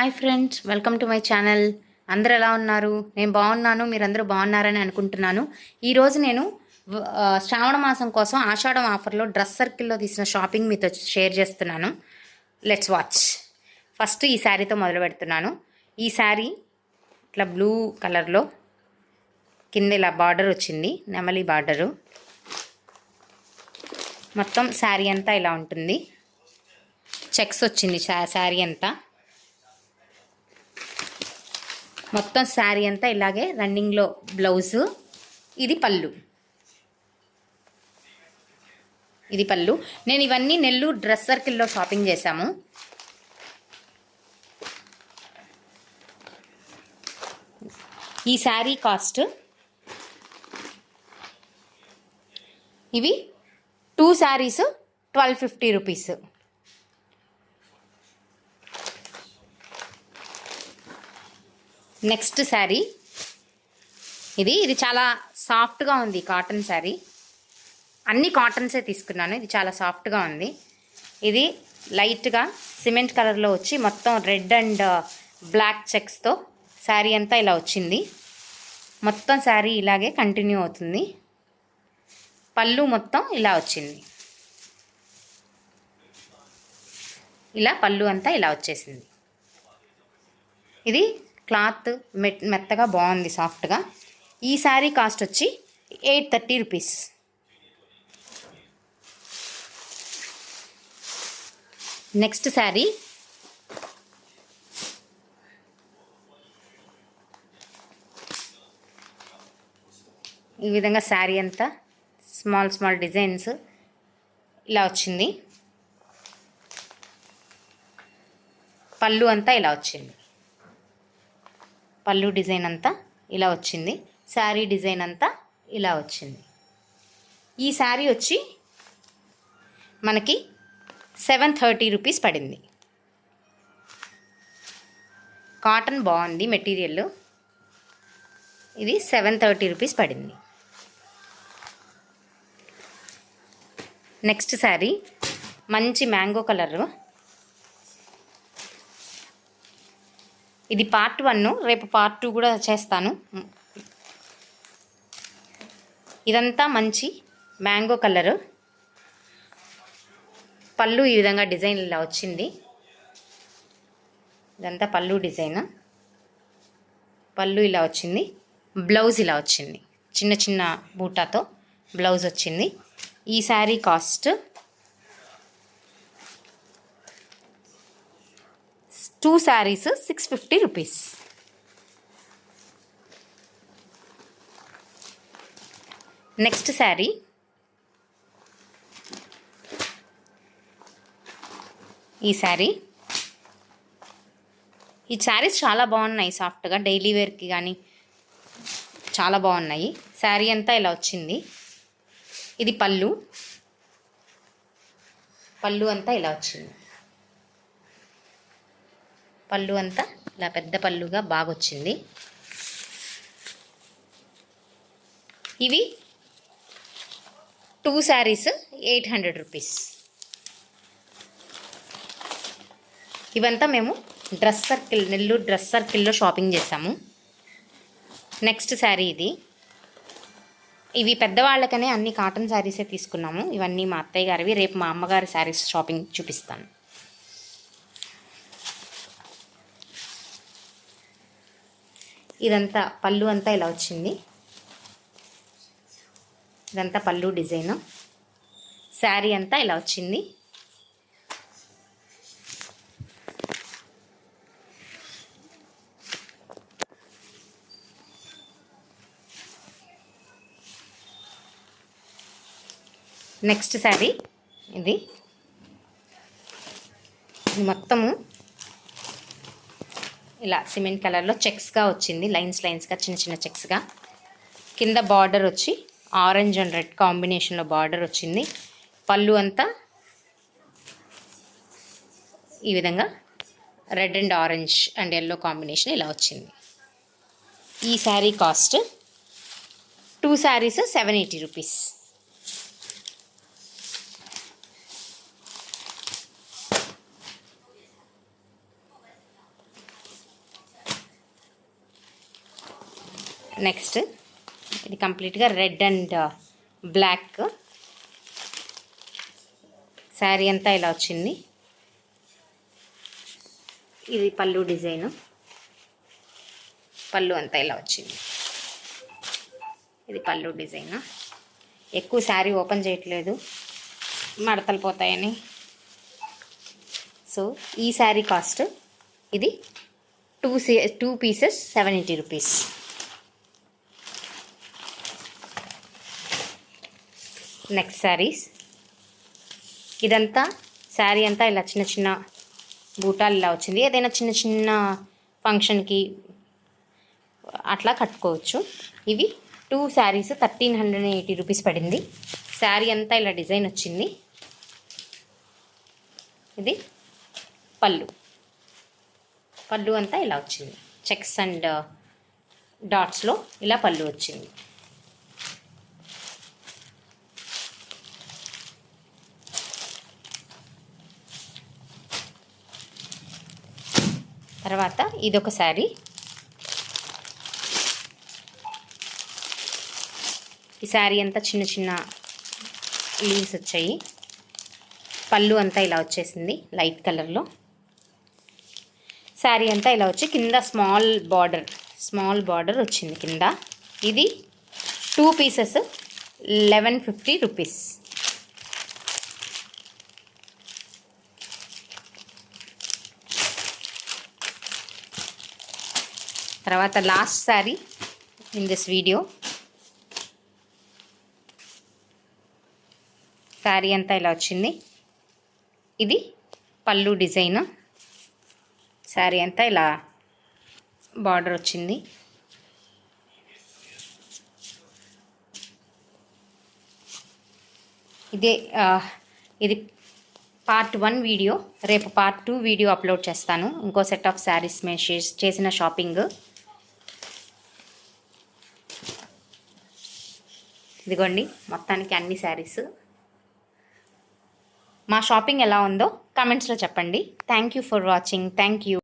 Hi friends welcome to my channel అందరు ఎలా ఉన్నారు? నేను బాగున్నాను. మీరందరూ బాగున్నారని అనుకుంటున్నాను. ఈరోజు నేను శ్రావణ మాసం కోసం ఆషాఢం ఆఫర్లో డ్రెస్ సర్కిల్లో తీసిన షాపింగ్ మీతో షేర్ చేస్తున్నాను. లెట్స్ వాచ్ ఫస్ట్ ఈ శారీతో మొదలు పెడుతున్నాను. ఈ శారీ ఇట్లా బ్లూ కలర్లో కింద ఇలా బార్డర్ వచ్చింది. నెమలి బార్డరు. మొత్తం శారీ అంతా ఇలా ఉంటుంది. చెక్స్ వచ్చింది శారీ అంతా. మొత్తం శారీ అంతా ఇలాగే రన్నింగ్లో బ్లౌజు. ఇది పళ్ళు. ఇది పళ్ళు. నేను ఇవన్నీ నెల్లూరు డ్రెస్ సర్కిల్లో షాపింగ్ చేశాము. ఈ శారీ కాస్ట్ ఇవి. Two saris twelve fifty rupees. Next sari. ఇది ఇది చాలా సాఫ్ట్గా ఉంది కాటన్ శారీ. అన్ని కాటన్సే తీసుకున్నాను ఇది చాలా సాఫ్ట్గా ఉంది. ఇది లైట్గా సిమెంట్ కలర్లో వచ్చి మొత్తం రెడ్ అండ్ బ్లాక్ చెక్స్తో శారీ అంతా ఇలా వచ్చింది. మొత్తం శారీ ఇలాగే కంటిన్యూ అవుతుంది. పళ్ళు మొత్తం ఇలా వచ్చింది. ఇలా పళ్ళు అంతా ఇలా వచ్చేసింది. ఇది క్లాత్ మెట్ మెత్తగా బాగుంది సాఫ్ట్గా. ఈ శారీ కాస్ట్ వచ్చి eight thirty rupees. Next sari ఈ విధంగా శారీ అంతా స్మాల్ స్మాల్ డిజైన్స్ ఇలా వచ్చింది. పళ్ళు అంతా ఇలా వచ్చింది. పళ్ళు డిజైన్ అంతా ఇలా వచ్చింది. శారీ డిజైన్ అంతా ఇలా వచ్చింది. ఈ శారీ వచ్చి మనకి సెవెన్ థర్టీ రూపీస్ పడింది. కాటన్ బాగుంది మెటీరియల్. ఇది సెవెన్ థర్టీ రూపీస్ పడింది. నెక్స్ట్ శారీ మంచి మ్యాంగో కలరు. ఇది పార్ట్ వన్ రేపు పార్ట్ టూ కూడా చేస్తాను. ఇదంతా మంచి మ్యాంగో కలరు. పళ్ళు ఈ విధంగా డిజైన్ ఇలా వచ్చింది. ఇదంతా పళ్ళు డిజైన్ పళ్ళు ఇలా వచ్చింది. బ్లౌజ్ ఇలా వచ్చింది. చిన్న చిన్న బూటాతో బ్లౌజ్ వచ్చింది. ఈ sari cost two saris six fifty rupees next sari ఈ శారీ ఈ శారీస్ చాలా బాగున్నాయి సాఫ్ట్గా డైలీ వేర్కి కానీ చాలా బాగున్నాయి. శారీ అంతా ఇలా వచ్చింది. ఇది పళ్ళు. పళ్ళు అంతా ఇలా వచ్చింది. పళ్ళు అంతా ఇలా పెద్ద పళ్ళుగా బాగా వచ్చింది ఇవి two saris eight hundred rupees. ఇవంతా మేము డ్రెస్ సర్కిల్ నెల్లూరు డ్రెస్ సర్కిల్లో షాపింగ్ చేసాము నెక్స్ట్ శారీ ఇది. ఇవి పెద్దవాళ్ళకనే అన్ని కాటన్ శారీసే తీసుకున్నాము. ఇవన్నీ మా అత్తయ్య గారివి రేపు మా అమ్మగారి శారీస్ షాపింగ్ చూపిస్తాను. ఇదంతా పళ్ళు అంతా ఇలా వచ్చింది. ఇదంతా పళ్ళు డిజైను. శారీ అంతా ఇలా వచ్చింది. నెక్స్ట్ శారీ ఇది. మొత్తము ఇలా సిమెంట్ కలర్లో చెక్స్గా వచ్చింది లైన్స్ లైన్స్గా చిన్న చిన్న చెక్స్గా. కింద బార్డర్ వచ్చి ఆరెంజ్ అండ్ రెడ్ కాంబినేషన్లో బార్డర్ వచ్చింది. పళ్ళు అంతా ఈ విధంగా red and orange and yellow combination ఇలా వచ్చింది. ఈ sari cost two saris seven eighty rupees. Next ఇది కంప్లీట్గా red and uh, black. Sari అంతా ఇలా వచ్చింది. ఇది పళ్ళు డిజైను. పళ్ళు అంతా ఇలా వచ్చింది. ఇది పళ్ళు డిజైన్. ఎక్కువ శారీ ఓపెన్ చేయట్లేదు. మడతలు పోతాయని. సో ఈ శారీ కాస్ట్ ఇది two C two pieces seven eighty rupees. Next saris ఇదంతా శారీ అంతా ఇలా చిన్న చిన్న బూటాలు ఇలా వచ్చింది. ఏదైనా చిన్న చిన్న ఫంక్షన్కి అట్లా కట్టుకోవచ్చు. ఇవి two saris thirteen hundred and eighty rupees పడింది. శారీ అంతా ఇలా డిజైన్ వచ్చింది. ఇది పళ్ళు. పళ్ళు అంతా ఇలా వచ్చింది. చెక్స్ అండ్ డాట్స్లో ఇలా పళ్ళు వచ్చింది. తర్వాత ఇదొక శారీ. ఈ శారీ అంతా చిన్న చిన్న లీవ్స్ వచ్చాయి. పళ్ళు అంతా ఇలా వచ్చేసింది లైట్ కలర్లో. శారీ అంతా ఇలా వచ్చి కింద స్మాల్ బార్డర్ స్మాల్ బార్డర్ వచ్చింది కింద. ఇది two pieces eleven fifty rupees. తర్వాత last sari in this video sari అంతా ఇలా వచ్చింది. ఇది పళ్ళు డిజైన్ శారీ అంతా ఇలా బార్డర్ వచ్చింది. ఇదే ఇది పార్ట్ వన్ వీడియో రేపు పార్ట్ టూ వీడియో అప్లోడ్ చేస్తాను. ఇంకో సెట్ ఆఫ్ శారీస్ మేము చేసిన షాపింగ్ ఇదిగోండి మొత్తానికి అన్ని శారీస్. మా షాపింగ్ ఎలా ఉందో కమెంట్స్లో చెప్పండి. Thank you for watching thank you